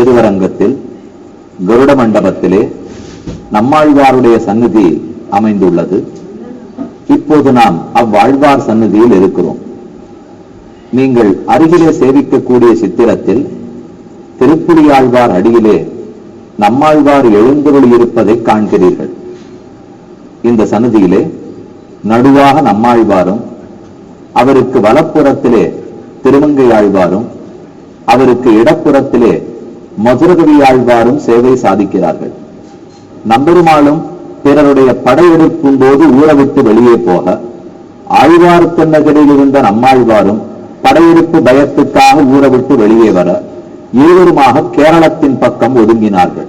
திருவரங்கத்தில் கருட மண்டபத்திலே நம்மாழ்வாருடைய சந்நிதி அமைந்துள்ளது. இப்போது நாம் அவ்வாழ்வார் சந்நிதியில் இருக்கிறோம். நீங்கள் அருகிலே சேவிக்கக்கூடிய சித்திரத்தில் திருப்புலியாழ்வார் அடியிலே நம்மாழ்வார் எழுந்தருள் இருப்பதை காண்கிறீர்கள். இந்த சன்னதியிலே நடுவாக நம்மாழ்வாரும் அவருக்கு வலப்புறத்திலே திருமங்கை ஆழ்வாரும் அவருக்கு இடப்புறத்திலே மதுரகவியாழ்வாரும் சேவை சாதிக்கிறார்கள். நம்பெருமாளும் பிறருடைய படையெடுக்கும் போது ஊறவிட்டு வெளியே போக ஆழ்வார் தென்னகரில் இருந்த நம்மாழ்வாரும் படையெடுப்பு பயத்துக்காக ஊறவிட்டு வெளியே வர இருவருமாக கேரளத்தின் பக்கம் ஒதுங்கினார்கள்.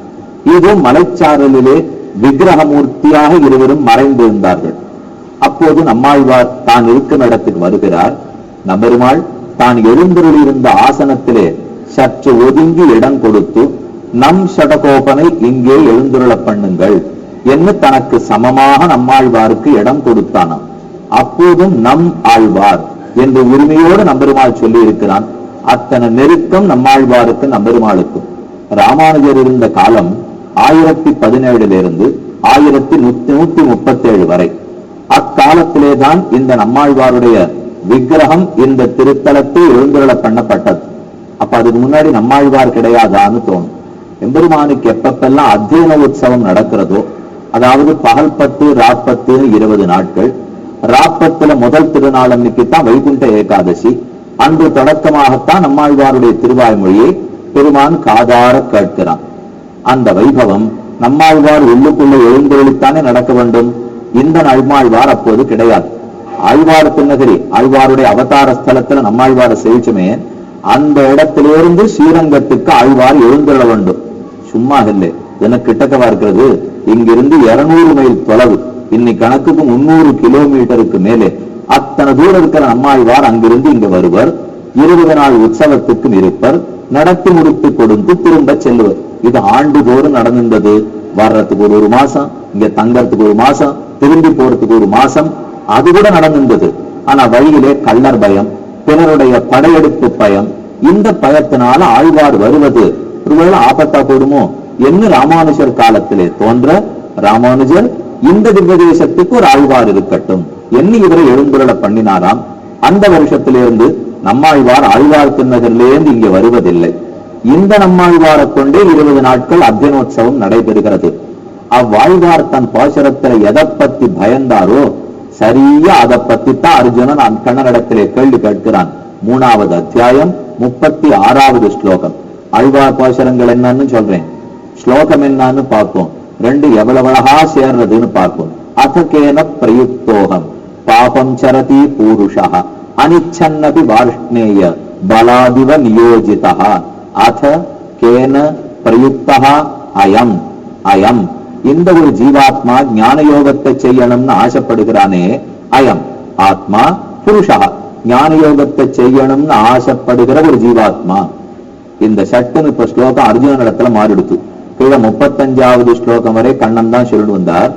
இது மலைச்சாரலிலே விக்கிரகமூர்த்தியாக இருவரும் மறைந்திருந்தார்கள். அப்போது நம்மாழ்வார் தான் இருக்கும் இடத்துக்கு வருகிறார். நம்பெருமாள் தான் எழுந்தருளிருந்த ஆசனத்திலே சற்று ஒதுங்கி இடம் கொடுத்து நம் சடகோபனை இங்கே எழுந்துருள பண்ணுங்கள் என்று தனக்கு சமமாக நம்மாழ்வாருக்கு இடம் கொடுத்தானாம். அப்போதும் நம் ஆழ்வார் என்று உரிமையோடு நம்பெருமாள் சொல்லி இருக்கிறான் அத்தனை நெருக்கம் நம்மாழ்வாருக்கு நம்பெருமாளுக்கும். ராமானுஜர் இருந்த காலம் ஆயிரத்தி பதினேழுலிருந்து ஆயிரத்தி நூத்தி நூத்தி முப்பத்தி ஏழு வரை. அக்காலத்திலே தான் இந்த நம்மாழ்வாருடைய விக்கிரகம் இந்த திருத்தலத்தில் எழுந்துருள பண்ணப்பட்டது. அப்ப அதுக்கு முன்னாடி நம்மாழ்வார் கிடையாதான்னு தோணும். எம்பெருமானுக்கு எப்பப்பெல்லாம் அத்தியன உற்சவம் நடக்கிறதோ அதாவது பகல் பத்து ராப்பத்து இருபது நாட்கள் ராப்பத்துல முதல் திருநாள் அன்னைக்கு தான் வைகுண்ட ஏகாதசி அன்று தொடக்கமாகத்தான் நம்மாழ்வாருடைய திருவாய்மொழியை பெருமான் காதார கேட்கிறான். அந்த வைபவம் நம்மாழ்வார் உள்ளுக்குள்ள எழுந்தொழித்தானே நடக்க வேண்டும்? இந்த நம்மாழ்வார் அப்போது கிடையாது. ஆழ்வார் திருநகரி ஆழ்வாருடைய அவதார ஸ்தலத்துல நம்மாழ்வார சேவிச்சுமே அந்த இடத்திலிருந்து ஸ்ரீரங்கத்துக்கு ஆழ்வார் எழுந்துள்ள வேண்டும். சும்மா இல்லை. எனக்கு கிட்டக்கவா இருக்கிறது? இங்கிருந்து இருநூறு மைல் தொலைவு. இன்னைக்கு கணக்குக்கு முன்னூறு கிலோமீட்டருக்கு மேலே. அத்தனை தூரம் இருக்கிற நம்மாழ்வார் அங்கிருந்து இங்கு வருவர். இருபது நாள் உற்சவத்துக்கும் இருப்பர் நடத்தி முடித்து கொடுத்து திரும்ப செல்லுவர். இது ஆண்டுதோறும் நடந்திருந்தது வர்றதுக்கு ஒரு ஒரு மாசம் இங்க தங்கறதுக்கு ஒரு மாசம் திரும்பி போறதுக்கு ஒரு மாசம். அது கூட நடந்திருந்தது ஆனா வழியிலே கள்ளர் பயம். பிறருடைய படையெடுப்பு பயம். இந்த பயத்தினால ஆழ்வார் வருவது ஒருவேளை ஆபத்தா போடுமோ? என்று ராமானுஜர் காலத்திலே தோன்ற ராமானுஜர் இந்த திவ்யதேசத்துக்கு ஒரு ஆழ்வார் இருக்கட்டும் என்ன இவரை எழுந்துருள பண்ணினாராம். அந்த வருஷத்திலிருந்து நம்மாழ்வார் ஆழ்வார் திருநகரிலிருந்து இங்கே வருவதில்லை. இந்த நம்மாழ்வாரை கொண்டே இருபது நாட்கள் அத்தியனோற்சவம் நடைபெறுகிறது. அவ்வாழ்வார் தன் பாசுரத்துல எதை பத்தி பயந்தாரோ சரியா அதை பத்தி தான் அர்ஜுனன் அந்த கண்ணனிடத்திலே கேள்வி கேட்கிறான். மூணாவது அத்தியாயம் முப்பத்தி ஆறாவது ஸ்லோகம். ஆழ்வார் பாசுரங்கள் என்னன்னு சொல்றேன். ஸ்லோகம் என்னன்னு பார்ப்போம். ரெண்டு எவ்வளவு அழகா சேர்றதுன்னு பார்ப்போம். அசகேன பிரயுக்தோகம். பாபம் சரதி பூருஷா. அனிச்சன்னபி வார்ஷ்ணேய பலாதிவ நியோஜிதா. அத கேன பிரயுக்தா. அயம். அயம். இந்த ஒரு ஜீவாத்மா ஞான யோகத்தை செய்யணும்னு ஆசைப்படுகிறானே அயம். ஆத்மா புருஷா ஞான யோகத்தை செய்யணும்னு ஆசைப்படுகிற ஒரு ஜீவாத்மா. இந்த சட்டுன்னு இப்ப ஸ்லோகம் அர்ஜுனன் இடத்துல மாறிடுத்து. கீழே முப்பத்தஞ்சாவது ஸ்லோகம் வரை கண்ணன் தான் சொல்லிட்டு வந்தார்.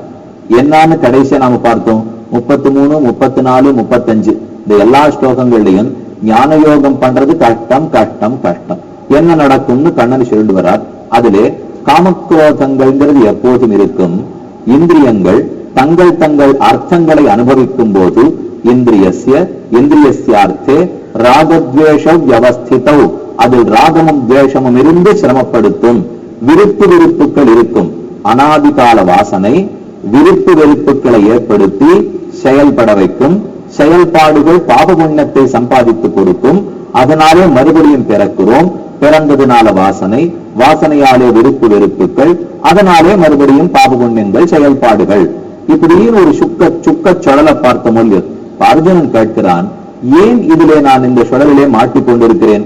என்னன்னு கடைசியா நாம பார்த்தோம். முப்பத்தி மூணு முப்பத்தி நாலு முப்பத்தஞ்சு. இந்த எல்லா ஸ்லோகங்கள்லையும் ஞான யோகம் பண்றது கஷ்டம் கஷ்டம் கஷ்டம். என்ன நடக்கும்னு கண்ணன் சொல்லிட்டு வரார் அதிலே காமக்ரோதங்கள்ங்கிறது எப்போதும் இருக்கும். இந்திரியங்கள் தங்கள் தங்கள் அர்த்தங்களை அனுபவிக்கும் போது இந்திரியசிய இந்திரியஸ்யார்த்தே ராகத்வேஷ வியவஸ்திதௌ. அதில் ராகமும் துவேஷமும் இருந்து சிரமப்படுத்தும். விருப்பு வெறுப்புகள் இருக்கும். அனாதிகால வாசனை விருப்பு வெறுப்புகளை ஏற்படுத்தி செயல்பட வைக்கும். செயல்பாடுகள் பாப புண்ணியத்தை சம்பாதித்து கொடுக்கும். அதனாலே மறுபடியும் பிறக்கிறோம். பிறந்ததுனால வாசனை வாசனையாலே விருப்பு வெறுப்புகள் அதனாலே மறுபடியும் பாபகுண்ணியங்கள் செயல்பாடுகள். இப்படின்னு ஒரு சுக்க சுக்க சுழலை பார்த்த மொழி அர்ஜுனன் கேட்கிறான் ஏன் இதிலே நான் இந்த சுழலிலே மாட்டிக்கொண்டிருக்கிறேன்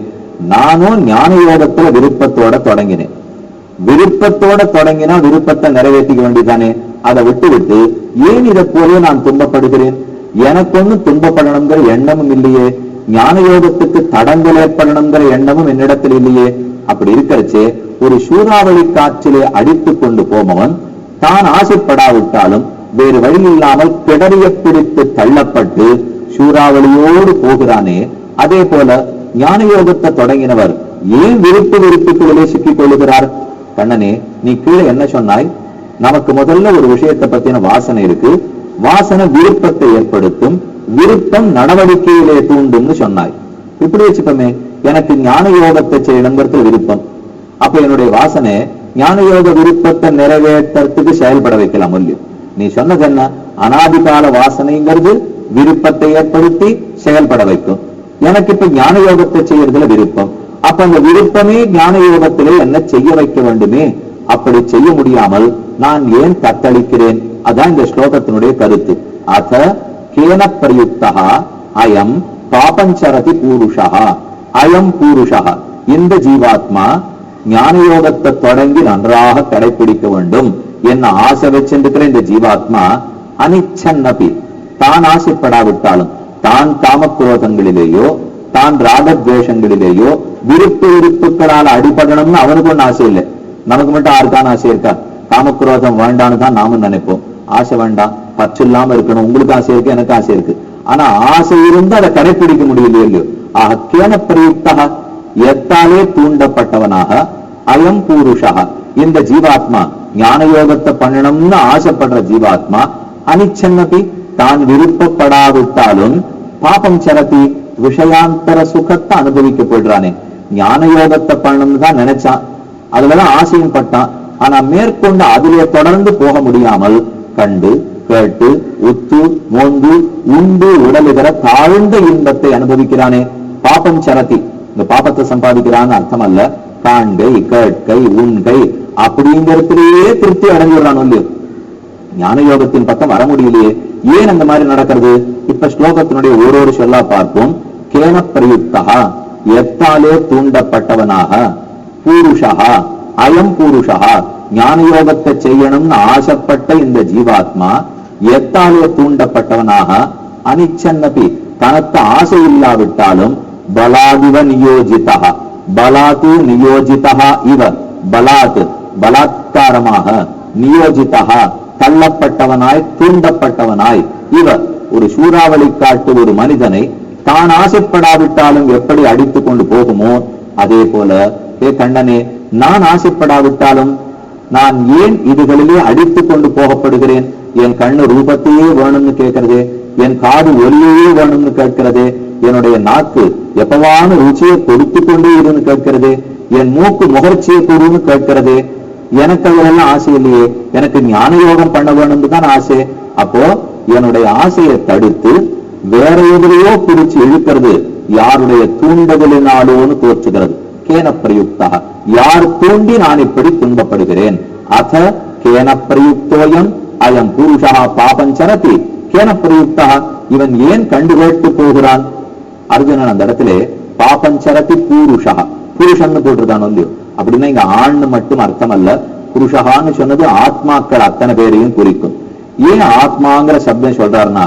நானும் ஞான யோகத்துல விருப்பத்தோட தொடங்கினேன். விருப்பத்தோட தொடங்கினா விருப்பத்தை நிறைவேற்றிக்க வேண்டியதானே அதை விட்டு விட்டு ஏன் இதை போல நான் துன்பப்படுகிறேன்? எனக்கு ஒன்னும் துன்பப்படணுங்கிற எண்ணமும் இல்லையே. ஞான யோகத்துக்கு தடங்கள் ஏற்படணுங்கிற எண்ணமும் என்னிடத்தில் இல்லையே. அப்படி இருக்கிறச்சே ஒரு சூறாவளி காற்றிலே அடித்துக் கொண்டு போமவன் தான் ஆசைப்படாவிட்டாலும் வேறு வழி இல்லாமல் பிடரிய பிடித்து தள்ளப்பட்டு சூறாவளியோடு போகிறானே. அதே போல ஞான யோகத்தை தொடங்கினவர் ஏன் விருப்பு விருப்புக்குள்ளே சிக்கிக் கொள்ளுகிறார்? கண்ணனே நீ கீழே என்ன சொன்னாய்? நமக்கு முதல்ல ஒரு விஷயத்தை பத்தின வாசனை இருக்கு. வாசனை விருப்பத்தை ஏற்படுத்தும். விருப்பம் நடவடிக்கையிலே தூண்டும்னு சொன்னாய். இப்படி வச்சுப்போமே எனக்கு ஞான யோகத்தை செய்யணுங்கிறது விருப்பம். அப்ப என்னுடைய வாசனை ஞான யோக விருப்பத்தை நிறைவேற்றத்துக்கு செயல்பட வைக்கலாம் இல்லையோ நீ சொன்னது என்ன? அனாதிகால வாசனைங்கிறது விருப்பத்தை ஏற்படுத்தி செயல்பட வைக்கும். எனக்கு இப்ப ஞான யோகத்தை செய்யறதுல விருப்பம். அப்ப அந்த விருப்பமே ஞான யோகத்திலே என்ன செய்ய வைக்க வேண்டுமே? அப்படி செய்ய முடியாமல் நான் ஏன் தத்தளிக்கிறேன்? அதான் இந்த ஸ்லோகத்தினுடைய கருத்து. அத கேன பிரயுக்தா அயம் பாபஞ்சரதி பூருஷா அயம் பூருஷா இந்த ஜீவாத்மா ஞான யோகத்தை தொடங்கி நன்றாக கடைபிடிக்க வேண்டும் என்ன ஆசை வச்சிருக்கிற இந்த ஜீவாத்மா அனிச்சன்னபி. தான் ஆசைப்படாவிட்டாலும் தான் காமக்ரோதங்களிலேயோ தான் ராகத்வேஷங்களிலேயோ விருப்பு விருப்புக்களால் அடிபடணும்னு அவனுக்கு ஒன்றும் ஆசை இல்லை. நமக்கு மட்டும் யாருக்கான ஆசை இருக்கா? காமக்ரோதம் வேண்டான்னு தான் நாமும் நினைப்போம். ஆசை வேண்டாம். பற்று இல்லாம இருக்கணும். உங்களுக்கு ஆசை இருக்கு எனக்கு ஆசை இருக்கு. ஆனா ஆசை இருந்து அதை கடைபிடிக்க முடியலையோ இல்லையோ? ஆக கேன பிரயுக்தா எத்தாலே தூண்டப்பட்டவனாக அயம் பூருஷா. இந்த ஜீவாத்மா ஞான யோகத்தை பண்ணணும்னு ஆசைப்படுற ஜீவாத்மா அனிச்சன்னபி தான் விருப்பப்படாவிட்டாலும் பாபம் சரத்தி விஷயாந்தர சுகத்தை அனுபவிக்க போயிடுறானே ஞான யோகத்தை பண்ணணும்னு தான் நினைச்சான். அதுலதான் ஆசையும் பட்டான். ஆனா மேற்கொண்டு அதிலே தொடர்ந்து போக முடியாமல் கண்டு கேட்டு உத்து மோந்து உண்டு உடலுகிற தாழ்ந்த இன்பத்தை அனுபவிக்கிறானே. பாபம் சரத்தி இந்த பாபத்தை சம்பாதிக்கிறான்னு அர்த்தம் அல்ல காண்கை கேட்கை உண்கை அப்படிங்கிறதுலயே திருப்தி அடைஞ்சிடுறான் இல்லையோ ஞான யோகத்தின் பக்கம் வர முடியலையே. ஏன் அந்த மாதிரி நடக்கிறது? இப்ப ஸ்லோகத்தினுடைய ஒரு ஒரு சொல்லா பார்ப்போம். கேன பிரயுக்தா எத்தாலே தூண்டப்பட்டவனாக பூருஷா அயம் பூருஷா ஞான யோகத்தை செய்யணும்னு ஆசைப்பட்ட இந்த ஜீவாத்மா எத்தாலே தூண்டப்பட்டவனாக அனிச்சன்னபி தனக்கு ஆசை இல்லாவிட்டாலும் பலாதிவ நியோஜிதா பலாத்து நியோஜிதா இவ பலாத் பலாத்காரமாக நியோஜிதா தள்ளப்பட்டவனாய் தூண்டப்பட்டவனாய் இவ ஒரு சூறாவளி காட்டு ஒரு மனிதனை தான் ஆசைப்படாவிட்டாலும் எப்படி அடித்துக் கொண்டு போகுமோ அதே போல ஏ கண்ணனே நான் ஆசைப்படாவிட்டாலும் நான் ஏன் இதுகளிலே அடித்துக் கொண்டு போகப்படுகிறேன்? என் கண்ணு ரூபத்தையே வேணும்னு கேட்கிறது என் காது ஒலியையே வேணும்னு கேட்கிறது என்னுடைய நாக்கு எப்பவான ருச்சியை கொடுத்து கொண்டே இருன்னு கேட்கிறது என் மூக்கு முகர்ச்சியை கூடுன்னு கேட்கிறது எனக்கு அதெல்லாம் ஆசை இல்லையே எனக்கு ஞான யோகம் பண்ண வேணும்னு தான் ஆசை. அப்போ என்னுடைய ஆசையை தடுத்து வேற எதிரையோ பிடிச்சு இழுக்கிறது யாருடைய தூண்டுதலினாலோன்னு தோற்றுகிறது. கேன பிரயுக்தா. யார் தூண்டி நான் இப்படி துன்பப்படுகிறேன்? அத கேன பிரயுக்தோயம் அயம் புருஷா பாபஞ்சரதி கேன பிரயுக்தா இவன் ஏன் கண்டு கேட்டு போகிறான்? அர்ஜுனன் அந்த இடத்துல பாபஞ்சரதி பூருஷா. புருஷன்னு போட்டிருக்கான் இல்லையோ அப்படின்னா இங்க ஆண்னு மட்டும் அர்த்தம் அல்ல புருஷகான்னு சொன்னது ஆத்மாக்கள் அத்தனை பேரையும் குறிக்கும். ஏன் ஆத்மாங்கிற சப்தம் சொல்றாருன்னா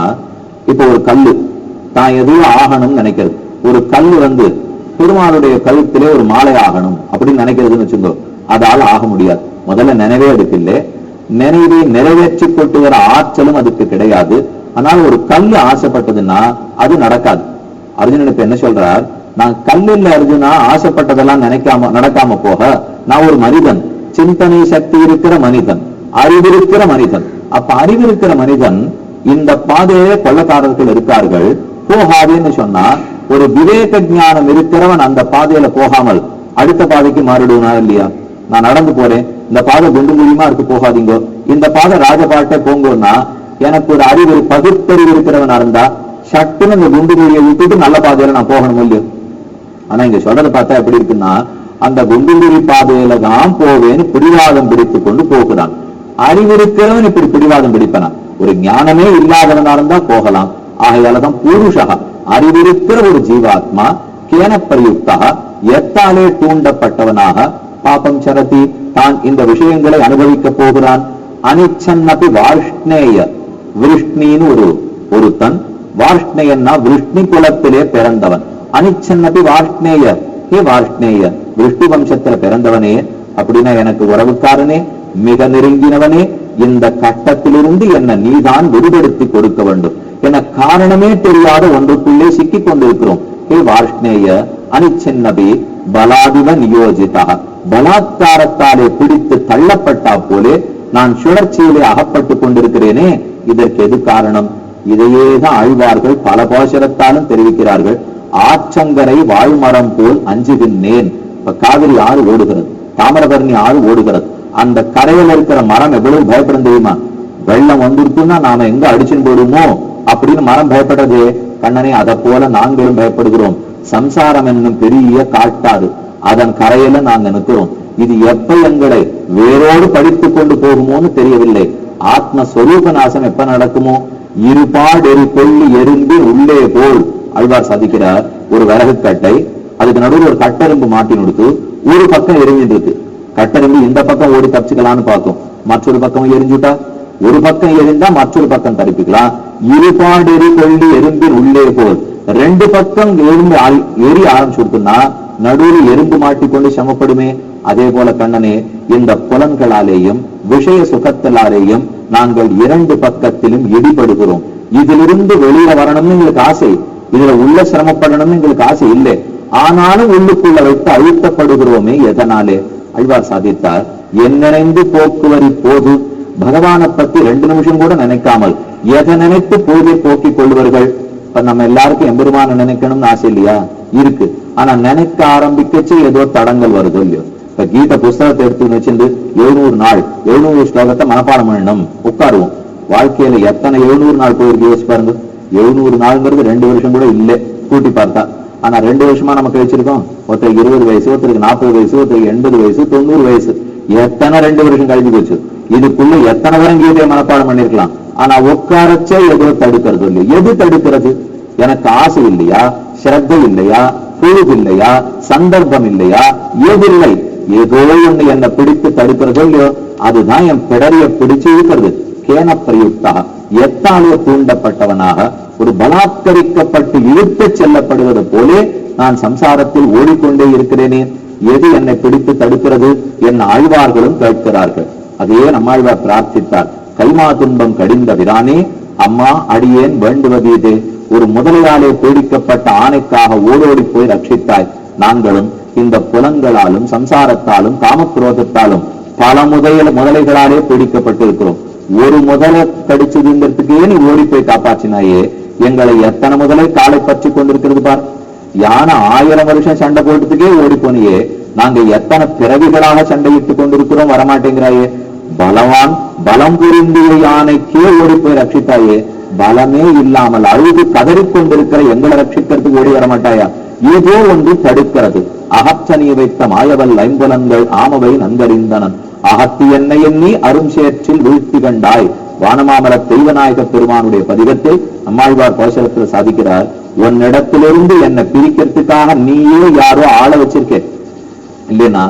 இப்ப ஒரு கல்லு. தான் எதுவும் ஆகணும்னு நினைக்கிறது. ஒரு கல் வந்து பெருமானுடைய கழுத்திலே ஒரு மாலை ஆகணும் அப்படின்னு நினைக்கிறதுன்னு வச்சுக்கோ. அதால ஆக முடியாது. முதல்ல நினைவே அதுக்கு இல்லை நினைவை நிறைவேற்றி கொண்டு வர ஆற்றலும் அதுக்கு கிடையாது. ஆனால் ஒரு கல் ஆசைப்பட்டதுன்னா அது நடக்காது. அர்ஜுனன் இப்ப என்ன சொல்றார்? நான் கல்லில் அர்ஜுனா ஆசைப்பட்டதெல்லாம் நினைக்காம நடக்காம போக நான் ஒரு மனிதன். சிந்தனை சக்தி இருக்கிற மனிதன். அறிவிருக்கிற மனிதன். அப்ப அறிவிருக்கிற மனிதன் இந்த பாதையிலே கொள்ளக்காரர்கள் இருக்கார்கள். போகாதேன்னு சொன்னா ஒரு விவேக ஞானம் இருக்கிறவன் அந்த பாதையில போகாமல் அடுத்த பாதைக்கு மாறிடுவனா இல்லையா? நான் நடந்து போறேன். இந்த பாதை குண்டு மூலியமா இருக்கு? போகாதீங்க. இந்த பாதை ராஜபாட்டை போங்கன்னா எனக்கு ஒரு அறிவு பகுத்தறிவு இருக்கிறவனா இருந்தா சட்டுன்னு இந்த குண்டு மூலியை விட்டுட்டு நல்ல பாதையில நான் போகணும் இல்லையோ? ஆனா இங்க சொல்றதை பார்த்தா எப்படி இருக்குன்னா அந்த குண்டுகுழி பாதையில தான் போவேன்னு பிடிவாதம் பிடித்து கொண்டு போகிறான். அறிவிருக்கிறவன் இப்படி பிடிவாதம் பிடிப்பனா? ஒரு ஞானமே இல்லாதவனா இருந்தா போகலாம். ஆகையாலதான் பூருஷா அறிவிருக்கிற ஒரு ஜீவாத்மா கேன பிரயுக்தா எத்தாலே தூண்டப்பட்டவனாக பாபம் சரதி தான் இந்த விஷயங்களை அனுபவிக்க போகிறான். அனிச்சன்னபி வாஷ்ணேய விருஷ்ணின்னு ஒரு ஒருத்தன். வாஷ்ணேயன்னா விருஷ்ணி குலத்திலே பிறந்தவன். அனிச்சன்னபி வாஷ்ணேய ஹே வாஷ்ணேய விருஷ்ணி வம்சத்துல பிறந்தவனே அப்படின்னா எனக்கு உறவுக்காரனே மிக நெருங்கினவனே இந்த கட்டத்திலிருந்து என்ன நீதான் விடுபடுத்தி கொடுக்க வேண்டும். என காரணமே தெரியாத ஒன்றுக்குள்ளே சிக்கிக் கொண்டிருக்கிறோம். ஹே வாஷ்ணேய அனிச்சென்னபி பலாதிவ நியோஜிதா. பலாத்காரத்தாலே பிடித்து தள்ளப்பட்டா போலே நான் சுழற்சியிலே அகப்பட்டுக் கொண்டிருக்கிறேனே இதற்கு எது காரணம்? இதையேதான் ஆழ்வார்கள் பல போஷரத்தாலும் தெரிவிக்கிறார்கள். ஆற்றங்கரை வாழ்மரம் போல் அஞ்சுகின்றேன். இப்ப காவிரி ஆறு ஓடுகிறது. தாமிரபரணி ஆறு ஓடுகிறது. அந்த கரையில இருக்கிற மரம் எவ்வளவு பயப்படும் தெரியுமா? வெள்ளம் வந்திருக்குன்னா நாம எங்க அடிச்சுன்னு போடுமோ அப்படின்னு மரம் பயப்படுறதே? கண்ணனே அதை போல நாங்களும் பயப்படுகிறோம். சம்சாரம் என்னும் பெரிய காட்டாறு அதன் கரையில நாங்க நிற்கிறோம். இது எப்ப எங்களை வேரோடு படித்து கொண்டு போகுமோன்னு தெரியவில்லை. ஆத்ம ஸ்வரூப நாசம் எப்ப நடக்குமோ? இருபாடெறி கொள்ளி எறும்பி உள்ளே போல். அழ்வார் சாதிக்கிறார் ஒரு விறகு கட்டை அதுக்கு நடுவில் ஒரு கட்டெரும்பு மாட்டி கொடுத்து ஒரு பக்கம் எரிஞ்சிட்டு இருக்கு. கட்டெரும்பு இந்த பக்கம் ஓடி தப்பிச்சுக்கலான்னு பார்க்கும். மற்றொரு பக்கம் எரிஞ்சுட்டா? ஒரு பக்கம் எரிந்தா மற்றொரு பக்கம் தடுப்பிக்கலாம். இருபாடெறி கொள்ளி எறும்பின் உள்ளே போல். ரெண்டு பக்கம் எறும்பு எரி ஆரம்பிச்சுடுத்துன்னா நடுவில் எறும்பு மாட்டிக்கொண்டு சமப்படுமே. அதே போல கண்ணனே இந்த புலன்களாலேயும் விஷய சுகத்தலாலேயும் நாங்கள் இரண்டு பக்கத்திலும் இடிபடுகிறோம். இதிலிருந்து வெளியில வரணும்னு எங்களுக்கு ஆசை. இதுல உள்ள சிரமப்படணும்னு எங்களுக்கு ஆசை இல்லை. ஆனாலும் உள்ளுக்குள்ள வைத்து அழுத்தப்படுகிறோமே எதனாலே? அழ்வார் சாதித்தார் என்னனைந்து போக்குவரி போது பகவானை பத்தி ரெண்டு நிமிஷம் கூட நினைக்காமல் எதை நினைத்து போதை போக்கிக் கொள்வார்கள்? இப்ப நம்ம எல்லாருக்கும் எம்பெருமான நினைக்கணும்னு ஆசை இல்லையா? இருக்கு. ஆனா நினைக்க ஆரம்பிக்கச்சு ஏதோ தடங்கள் வருதோ இல்லையோ? இப்ப கீத புஸ்தகத்தை எடுத்து வச்சிருந்து எழுநூறு நாள் எழுநூறு ஸ்லோகத்தை மனப்பாடம் பண்ணணும். உட்காருவோம். வாழ்க்கையில எத்தனை எழுநூறு நாள் போயிருக்கு? யோசிச்சு பாருங்க. எழுநூறு நாள்ங்கிறது ரெண்டு வருஷம் கூட இல்லை. கூட்டி பார்த்தா. ஆனா ரெண்டு வருஷமா நம்ம கழிச்சிருக்கோம். ஒருத்தருக்கு இருபது வயசு ஒருத்தருக்கு நாற்பது வயசு ஒருத்தருக்கு எண்பது வயசு தொண்ணூறு வயசு. எத்தனை ரெண்டு வருஷம் கழிஞ்சு போச்சு? இதுக்குள்ள எத்தனை வரம் கீதையை மனப்பாடம் பண்ணிருக்கலாம். ஆனா உட்காரச்சே ஏதோ தடுக்கிறது இல்லை. எது தடுக்கிறது? எனக்கு ஆசை இல்லையா? ஸ்ரத்த இல்லையா? பொழுது இல்லையா? சந்தர்ப்பம் இல்லையா? எதில்லை ஏதோ ஒண்ணு என்னை பிடித்து தடுக்கிறதோ இல்லையோ அதுதான் என் பிடரிய பிடிச்சு இருக்கிறது கேன பிரயுக்தா எத்தாலே தூண்டப்பட்டவனாக ஒரு பலாத்கரிக்கப்பட்டு இழுத்துச் செல்லப்படுவது போலே நான் சம்சாரத்தில் ஓடிக்கொண்டே இருக்கிறேனே. எது என்னை பிடித்து தடுக்கிறது? என் ஆழ்வார்களும் கேட்கிறார்கள். அதையே நம்மாழ்வார் பிரார்த்தித்தார். கைமா துன்பம் கடிந்த விரானே அம்மா அடியேன் வேண்டுவதீதே? ஒரு முதலையாலே பீடிக்கப்பட்ட ஆணைக்காக ஓடோடி போய் ரட்சித்தாய். நாங்களும் இந்த புலங்களாலும் சம்சாரத்தாலும் காமக்ரோதத்தாலும் பல முதல முதலைகளாலே பீடிக்கப்பட்டிருக்கிறோம். ஒரு முதலை கடிச்சதுங்கிறதுக்கே நீ ஓடி போய் காப்பாற்றினாயே. எங்களை எத்தனை முதலை காலை பற்றி கொண்டிருக்கிறது பார்? யானை ஆயிரம் வருஷம் சண்டை போட்டதுக்கே ஓடி போனியே. நாங்க எத்தனை பிறவிகளாக சண்டையிட்டுக் கொண்டிருக்கிறோம் வரமாட்டேங்கிறாயே. பலவான் பலம் புரிந்திய யானைக்கே ஓடி போய் ரட்சித்தாயே பலமே இல்லாமல் அழுது கதறிக் கொண்டிருக்கிற எங்களை ரட்சிக்கிறதுக்கு ஓடி வரமாட்டாயா ஏதோ ஒன்று தடுக்கிறது. அகச்சனிய வைத்த மாயவல் ஐம்புலன்கள் ஆமவை நன்கறிந்தனன் அகத்தி என்னை எண்ணி அரும் சேற்றில் வீழ்த்தி கண்டாய். வானமாமல தெய்வநாயக பெருமானுடைய பதிகத்தை அம்மாழ்வார் கோஷலத்தில் சாதிக்கிறார். உன்னிடத்திலிருந்து என்னை பிரிக்கிறதுக்காக நீயே யாரோ ஆள வச்சிருக்கே. இல்லைன்னா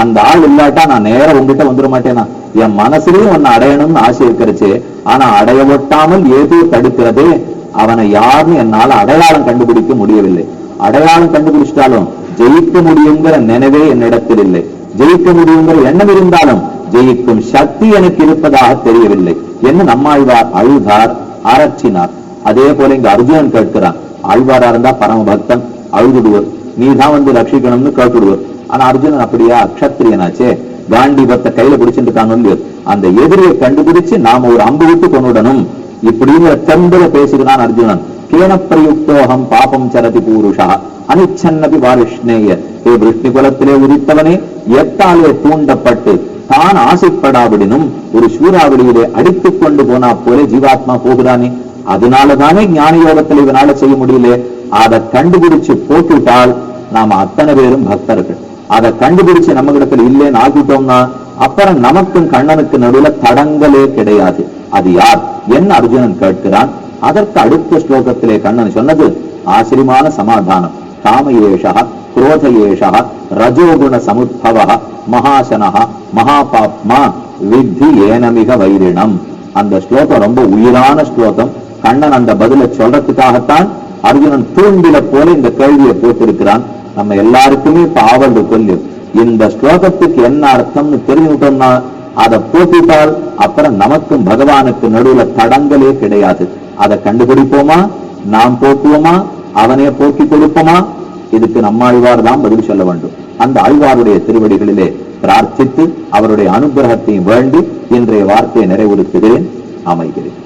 அந்த ஆள் இல்லாட்டா நான் நேரம் உங்ககிட்ட வந்துட மாட்டேனா? என் மனசுலயும் உன்னை அடையணும்னு ஆசை இருக்கிறச்சு ஆனா அடைய ஒட்டாமல் ஏதோ தடுக்கிறதே அவனை யாருன்னு என்னால அடையாளம் கண்டுபிடிக்க முடியவில்லை. அடையாளம் கண்டுபிடிச்சிட்டாலும் ஜெயிக்க முடியுங்கிற நினைவே என்னிடத்தில் இல்லை. ஜெயிக்க முடியுங்கிற எண்ணம் இருந்தாலும் ஜெயிக்கும் சக்தி எனக்கு இருப்பதாக தெரியவில்லை என்ன நம்மாழ்வார் அழுதார் அரற்றினார் அதே போல இங்க அர்ஜுனன் கேட்கிறான். ஆழ்வாரா இருந்தா பரம பக்தன் அழுதுடுவர். நீ தான் வந்து ரட்சிக்கணும்னு கேட்டுடுவர். ஆனா அர்ஜுனன் அப்படியா? அக்ஷத்திரியனாச்சே காண்டிபத்தை கையில பிடிச்சிட்டு இருக்காங்க இல்லையோ அந்த எதிரியை கண்டுபிடிச்சு நாம ஒரு அம்பு விட்டு கொண்டுடணும். இப்படிங்கிற தெம்பல பேசுகிறான் அர்ஜுனன். கேனப்பிரயுக்தோகம் பாபம் சரதி பூருஷா. அனிச்சன்னபி வாரிஷ்ணேய. ஏ விஷ்ணு குலத்திலே உதித்தவனே எத்தாலே தூண்டப்பட்டு தான் ஆசைப்படாவிடனும் ஒரு சூறாவளியிலே அடித்துக் கொண்டு போனா போல ஜீவாத்மா போகிறானே. அதனாலதானே ஞான யோகத்தில் இவனால செய்ய முடியல. அதை கண்டுபிடிச்சு போட்டுவிட்டால் நாம அத்தனை பேரும் பக்தர்கள். அதை கண்டுபிடிச்சு நம்ம இடத்துல இல்லைன்னு ஆக்கிட்டோம்னா அப்புறம் நமக்கும் கண்ணனுக்கு நடுவுல தடங்களே கிடையாது. அது யார்? என்ன அர்ஜுனன் கேட்கிறான்? அதற்கு அடுத்த ஸ்லோகத்திலே கண்ணன் சொன்னது ஆச்சரியமான சமாதானம். காமயேஷா குரோதயேஷா ரஜோகுண சமுத்பவ மகாசனஹ மகாபாப்மா வித்தி ஏனமிக வைரிணம். அந்த ஸ்லோகம் ரொம்ப உயிரான ஸ்லோகம். கண்ணன் அந்த பதில சொல்றதுக்காகத்தான் அர்ஜுனன் தூண்டில போல இந்த கேள்வியை போட்டிருக்கிறான். நம்ம எல்லாருக்குமே இப்ப ஆவல் கொல்லு இந்த ஸ்லோகத்துக்கு என்ன அர்த்தம்னு தெரிஞ்சுட்டோம்னா அதை போட்டிட்டால் அப்புறம் நமக்கும் பகவானுக்கு நடுவுல தடங்களே கிடையாது. அதை கண்டுபிடிப்போமா? நாம் போக்குவோமா? அவனே போக்கி கொடுப்போமா? இதுக்கு நம்மாழ்வார் தான் பதில் சொல்ல வேண்டும். அந்த ஆழ்வாருடைய திருவடிகளிலே பிரார்த்தித்து அவருடைய அனுகிரகத்தையும் வேண்டி இன்றைய வார்த்தையை நிறைவுறுத்துகிறேன். அமைகிறேன்.